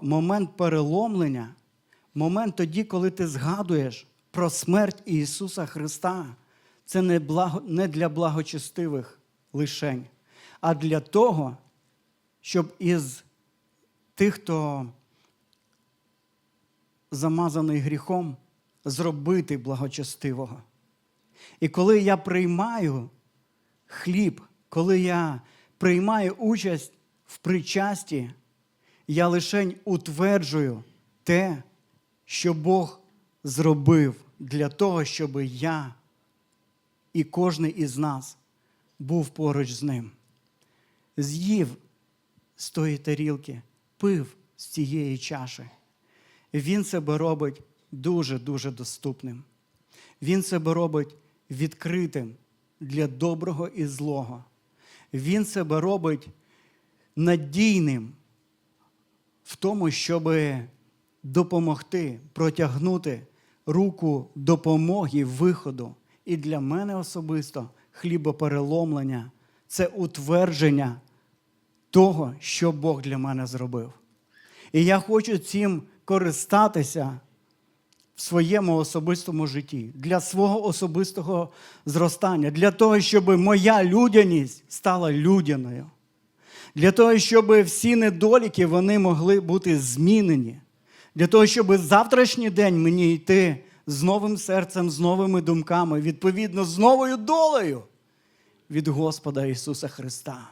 Момент переломлення, момент тоді, коли ти згадуєш про смерть Ісуса Христа, це не, благо, не для благочестивих лишень, а для того, щоб із тих, хто замазаний гріхом, зробити благочестивого. І коли я приймаю хліб, коли я приймаю участь в причасті, я лише утверджую те, що Бог зробив для того, щоб я і кожен із нас був поруч з ним. З'їв з тої тарілки, пив з цієї чаші. Він себе робить дуже-дуже доступним. Він себе робить відкритим для доброго і злого. Він себе робить надійним в тому, щоб допомогти, протягнути руку допомоги, виходу. І для мене особисто хлібопереломлення це утвердження того, що Бог для мене зробив. І я хочу цим користатися в своєму особистому житті, для свого особистого зростання, для того, щоб моя людяність стала людяною, для того, щоб всі недоліки вони могли бути змінені, для того, щоб завтрашній день мені йти з новим серцем, з новими думками, відповідно, з новою долею від Господа Ісуса Христа.